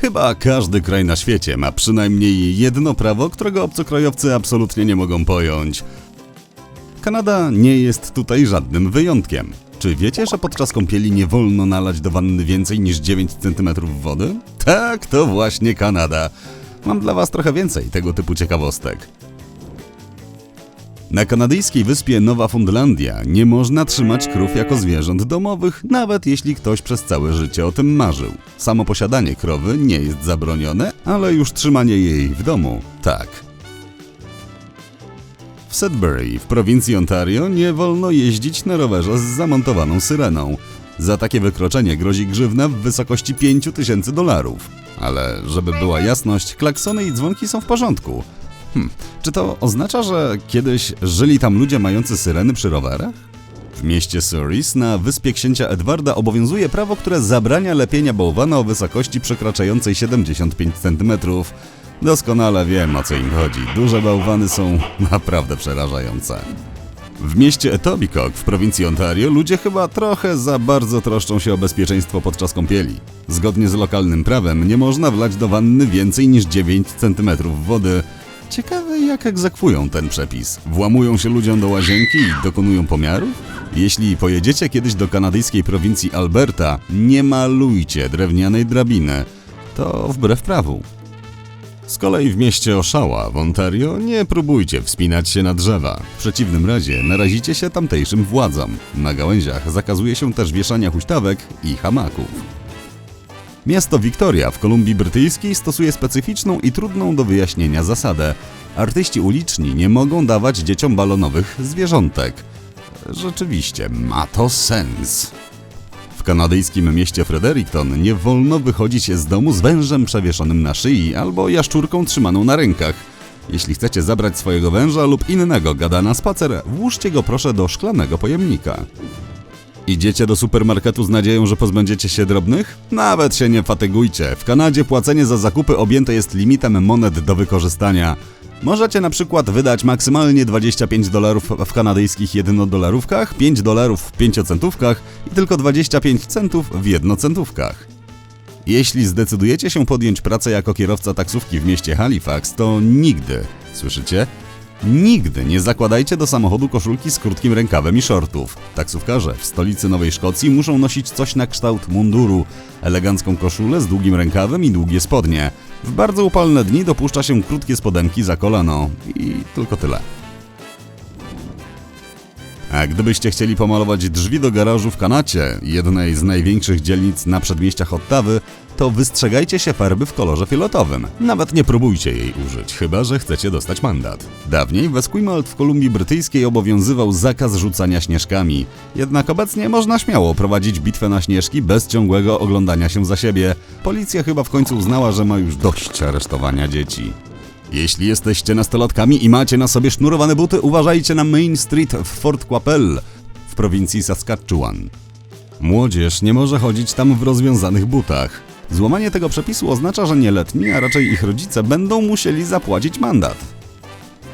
Chyba każdy kraj na świecie ma przynajmniej jedno prawo, którego obcokrajowcy absolutnie nie mogą pojąć. Kanada nie jest tutaj żadnym wyjątkiem. Czy wiecie, że podczas kąpieli nie wolno nalać do wanny więcej niż 9 cm wody? Tak, to właśnie Kanada. Mam dla was trochę więcej tego typu ciekawostek. Na kanadyjskiej wyspie Nowa Fundlandia nie można trzymać krów jako zwierząt domowych, nawet jeśli ktoś przez całe życie o tym marzył. Samo posiadanie krowy nie jest zabronione, ale już trzymanie jej w domu tak. W Sudbury, w prowincji Ontario, nie wolno jeździć na rowerze z zamontowaną syreną. Za takie wykroczenie grozi grzywna w wysokości 5000 dolarów. Ale żeby była jasność, klaksony i dzwonki są w porządku. Hm, czy to oznacza, że kiedyś żyli tam ludzie mający syreny przy rowerach? W mieście Surrey na wyspie księcia Edwarda obowiązuje prawo, które zabrania lepienia bałwana o wysokości przekraczającej 75 cm. Doskonale wiem o co im chodzi. Duże bałwany są naprawdę przerażające. W mieście Etobicoke w prowincji Ontario ludzie chyba trochę za bardzo troszczą się o bezpieczeństwo podczas kąpieli. Zgodnie z lokalnym prawem nie można wlać do wanny więcej niż 9 cm wody. Ciekawe jak egzekwują ten przepis. Włamują się ludziom do łazienki i dokonują pomiarów? Jeśli pojedziecie kiedyś do kanadyjskiej prowincji Alberta, nie malujcie drewnianej drabiny. To wbrew prawu. Z kolei w mieście Oshawa w Ontario nie próbujcie wspinać się na drzewa. W przeciwnym razie narazicie się tamtejszym władzom. Na gałęziach zakazuje się też wieszania huśtawek i hamaków. Miasto Victoria w Kolumbii Brytyjskiej stosuje specyficzną i trudną do wyjaśnienia zasadę. Artyści uliczni nie mogą dawać dzieciom balonowych zwierzątek. Rzeczywiście, ma to sens. W kanadyjskim mieście Fredericton nie wolno wychodzić z domu z wężem przewieszonym na szyi albo jaszczurką trzymaną na rękach. Jeśli chcecie zabrać swojego węża lub innego gada na spacer, włóżcie go proszę do szklanego pojemnika. Idziecie do supermarketu z nadzieją, że pozbędziecie się drobnych? Nawet się nie fatygujcie. W Kanadzie płacenie za zakupy objęte jest limitem monet do wykorzystania. Możecie na przykład wydać maksymalnie 25 dolarów w kanadyjskich jednodolarówkach, 5 dolarów w 5-centówkach i tylko 25 centów w jednocentówkach. Jeśli zdecydujecie się podjąć pracę jako kierowca taksówki w mieście Halifax, to nigdy, słyszycie? Nigdy nie zakładajcie do samochodu koszulki z krótkim rękawem i shortów. Taksówkarze w stolicy Nowej Szkocji muszą nosić coś na kształt munduru, elegancką koszulę z długim rękawem i długie spodnie. W bardzo upalne dni dopuszcza się krótkie spodenki za kolano i tylko tyle. A gdybyście chcieli pomalować drzwi do garażu w Kanacie, jednej z największych dzielnic na przedmieściach Ottawy, to wystrzegajcie się farby w kolorze fioletowym. Nawet nie próbujcie jej użyć, chyba że chcecie dostać mandat. Dawniej w Esquimalt w Kolumbii Brytyjskiej obowiązywał zakaz rzucania śnieżkami. Jednak obecnie można śmiało prowadzić bitwę na śnieżki bez ciągłego oglądania się za siebie. Policja chyba w końcu uznała, że ma już dość aresztowania dzieci. Jeśli jesteście nastolatkami i macie na sobie sznurowane buty, uważajcie na Main Street w Fort Quapel w prowincji Saskatchewan. Młodzież nie może chodzić tam w rozwiązanych butach. Złamanie tego przepisu oznacza, że nieletni, a raczej ich rodzice będą musieli zapłacić mandat.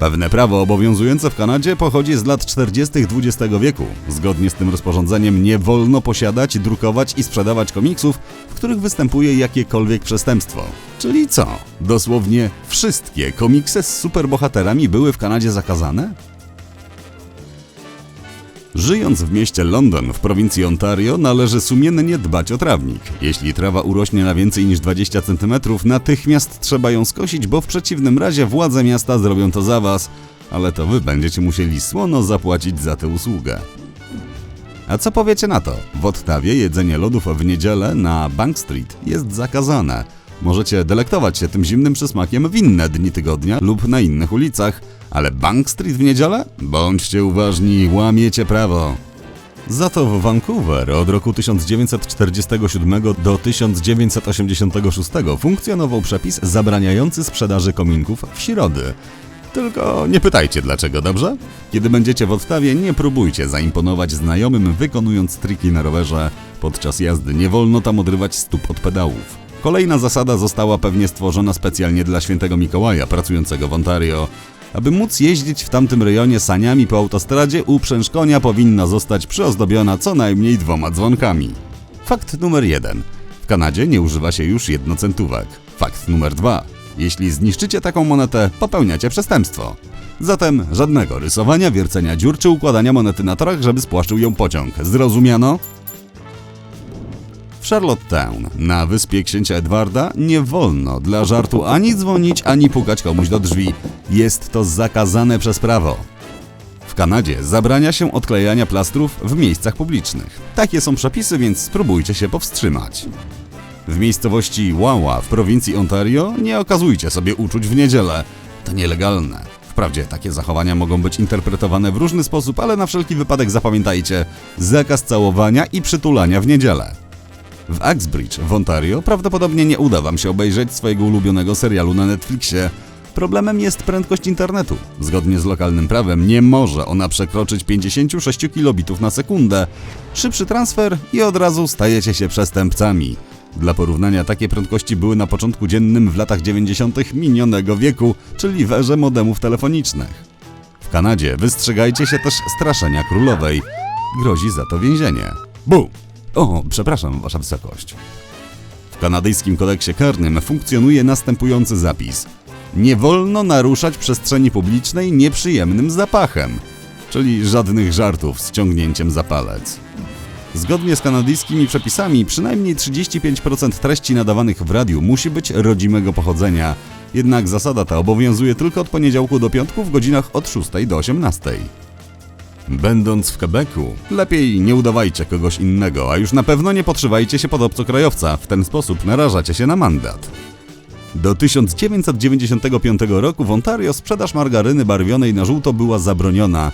Pewne prawo obowiązujące w Kanadzie pochodzi z lat 40. XX wieku. Zgodnie z tym rozporządzeniem nie wolno posiadać, drukować i sprzedawać komiksów, w których występuje jakiekolwiek przestępstwo. Czyli co? Dosłownie wszystkie komiksy z superbohaterami były w Kanadzie zakazane? Żyjąc w mieście London w prowincji Ontario należy sumiennie dbać o trawnik. Jeśli trawa urośnie na więcej niż 20 cm, natychmiast trzeba ją skosić, bo w przeciwnym razie władze miasta zrobią to za was, ale to wy będziecie musieli słono zapłacić za tę usługę. A co powiecie na to? W Ottawie jedzenie lodów w niedzielę na Bank Street jest zakazane. Możecie delektować się tym zimnym przysmakiem w inne dni tygodnia lub na innych ulicach, ale Bank Street w niedzielę? Bądźcie uważni, łamiecie prawo. Za to w Vancouver od roku 1947 do 1986 funkcjonował przepis zabraniający sprzedaży kominków w środy. Tylko nie pytajcie dlaczego, dobrze? Kiedy będziecie w Ottawie, nie próbujcie zaimponować znajomym wykonując triki na rowerze. Podczas jazdy nie wolno tam odrywać stóp od pedałów. Kolejna zasada została pewnie stworzona specjalnie dla świętego Mikołaja pracującego w Ontario. Aby móc jeździć w tamtym rejonie saniami po autostradzie, uprzęż konia powinna zostać przyozdobiona co najmniej dwoma dzwonkami. Fakt numer jeden. W Kanadzie nie używa się już jednocentówek. Fakt numer dwa. Jeśli zniszczycie taką monetę, popełniacie przestępstwo. Zatem żadnego rysowania, wiercenia dziur czy układania monety na torach, żeby spłaszczył ją pociąg. Zrozumiano? Charlottetown, na wyspie księcia Edwarda, nie wolno dla żartu ani dzwonić, ani pukać komuś do drzwi. Jest to zakazane przez prawo. W Kanadzie zabrania się odklejania plastrów w miejscach publicznych. Takie są przepisy, więc spróbujcie się powstrzymać. W miejscowości Wawa w prowincji Ontario nie okazujcie sobie uczuć w niedzielę. To nielegalne. Wprawdzie takie zachowania mogą być interpretowane w różny sposób, ale na wszelki wypadek zapamiętajcie zakaz całowania i przytulania w niedzielę. W Axbridge w Ontario prawdopodobnie nie uda Wam się obejrzeć swojego ulubionego serialu na Netflixie. Problemem jest prędkość internetu. Zgodnie z lokalnym prawem nie może ona przekroczyć 56 kilobitów na sekundę. Szybszy transfer i od razu stajecie się przestępcami. Dla porównania takie prędkości były na początku dziennym w latach 90. minionego wieku, czyli w erze modemów telefonicznych. W Kanadzie wystrzegajcie się też straszenia królowej. Grozi za to więzienie. Bu! O, przepraszam, wasza wysokość. W kanadyjskim kodeksie karnym funkcjonuje następujący zapis. Nie wolno naruszać przestrzeni publicznej nieprzyjemnym zapachem, czyli żadnych żartów z ciągnięciem za palec. Zgodnie z kanadyjskimi przepisami, przynajmniej 35% treści nadawanych w radiu musi być rodzimego pochodzenia. Jednak zasada ta obowiązuje tylko od poniedziałku do piątku w godzinach od 6 do 18. Będąc w Quebecu, lepiej nie udawajcie kogoś innego, a już na pewno nie podszywajcie się pod obcokrajowca, w ten sposób narażacie się na mandat. Do 1995 roku w Ontario sprzedaż margaryny barwionej na żółto była zabroniona.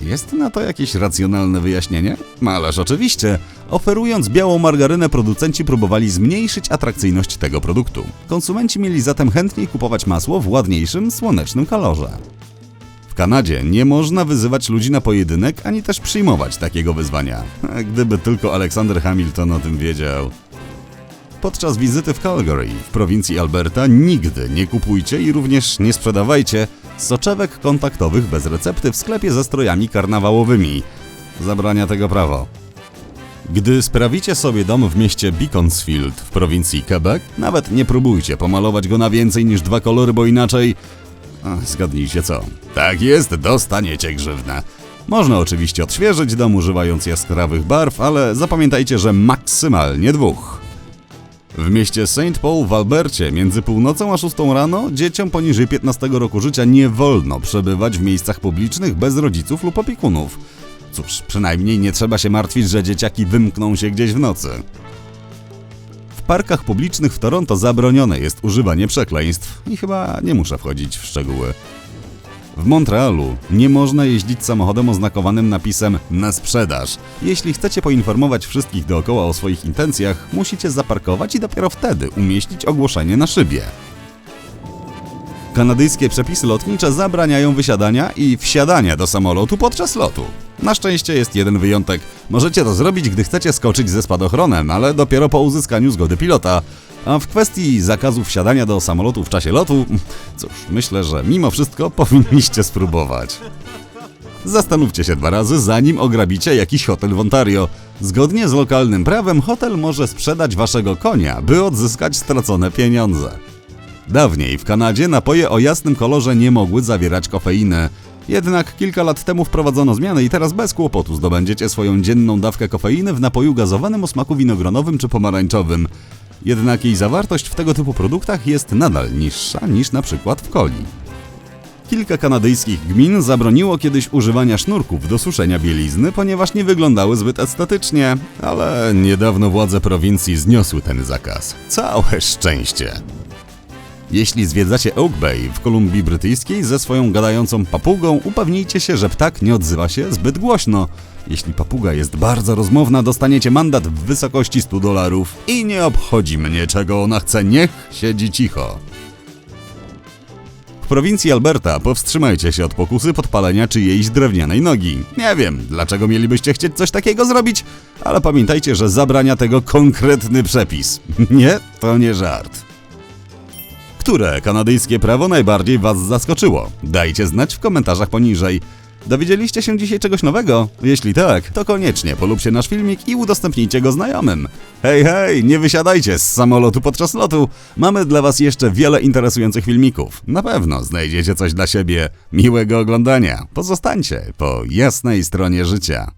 Jest na to jakieś racjonalne wyjaśnienie? Ależ oczywiście. Oferując białą margarynę, producenci próbowali zmniejszyć atrakcyjność tego produktu. Konsumenci mieli zatem chętniej kupować masło w ładniejszym, słonecznym kolorze. Kanadzie nie można wyzywać ludzi na pojedynek, ani też przyjmować takiego wyzwania. Gdyby tylko Aleksander Hamilton o tym wiedział. Podczas wizyty w Calgary, w prowincji Alberta, nigdy nie kupujcie i również nie sprzedawajcie soczewek kontaktowych bez recepty w sklepie ze strojami karnawałowymi. Zabrania tego prawo. Gdy sprawicie sobie dom w mieście Beaconsfield w prowincji Quebec, nawet nie próbujcie pomalować go na więcej niż dwa kolory, bo inaczej... Zgadnijcie co. Tak jest, dostaniecie grzywnę. Można oczywiście odświeżyć dom używając jaskrawych barw, ale zapamiętajcie, że maksymalnie dwóch. W mieście St. Paul w Albercie między północą a 6 rano dzieciom poniżej 15 roku życia nie wolno przebywać w miejscach publicznych bez rodziców lub opiekunów. Cóż, przynajmniej nie trzeba się martwić, że dzieciaki wymkną się gdzieś w nocy. Parkach publicznych w Toronto zabronione jest używanie przekleństw i chyba nie muszę wchodzić w szczegóły. W Montrealu nie można jeździć samochodem oznakowanym napisem na sprzedaż. Jeśli chcecie poinformować wszystkich dookoła o swoich intencjach, musicie zaparkować i dopiero wtedy umieścić ogłoszenie na szybie. Kanadyjskie przepisy lotnicze zabraniają wysiadania i wsiadania do samolotu podczas lotu. Na szczęście jest jeden wyjątek. Możecie to zrobić, gdy chcecie skoczyć ze spadochronem, ale dopiero po uzyskaniu zgody pilota. A w kwestii zakazu wsiadania do samolotu w czasie lotu, cóż, myślę, że mimo wszystko powinniście spróbować. Zastanówcie się dwa razy, zanim ograbicie jakiś hotel w Ontario. Zgodnie z lokalnym prawem, hotel może sprzedać waszego konia, by odzyskać stracone pieniądze. Dawniej w Kanadzie napoje o jasnym kolorze nie mogły zawierać kofeiny. Jednak kilka lat temu wprowadzono zmiany i teraz bez kłopotu zdobędziecie swoją dzienną dawkę kofeiny w napoju gazowanym o smaku winogronowym czy pomarańczowym. Jednak jej zawartość w tego typu produktach jest nadal niższa niż na przykład w coli. Kilka kanadyjskich gmin zabroniło kiedyś używania sznurków do suszenia bielizny, ponieważ nie wyglądały zbyt estetycznie, ale niedawno władze prowincji zniosły ten zakaz. Całe szczęście! Jeśli zwiedzacie Oak Bay w Kolumbii Brytyjskiej ze swoją gadającą papugą, upewnijcie się, że ptak nie odzywa się zbyt głośno. Jeśli papuga jest bardzo rozmowna, dostaniecie mandat w wysokości 100 dolarów. I nie obchodzi mnie, czego ona chce, niech siedzi cicho. W prowincji Alberta powstrzymajcie się od pokusy podpalenia czyjejś drewnianej nogi. Nie wiem, dlaczego mielibyście chcieć coś takiego zrobić, ale pamiętajcie, że zabrania tego konkretny przepis. nie, to nie żart. Które kanadyjskie prawo najbardziej Was zaskoczyło? Dajcie znać w komentarzach poniżej. Dowiedzieliście się dzisiaj czegoś nowego? Jeśli tak, to koniecznie polubcie nasz filmik i udostępnijcie go znajomym. Hej, hej, nie wysiadajcie z samolotu podczas lotu. Mamy dla Was jeszcze wiele interesujących filmików. Na pewno znajdziecie coś dla siebie. Miłego oglądania. Pozostańcie po jasnej stronie życia.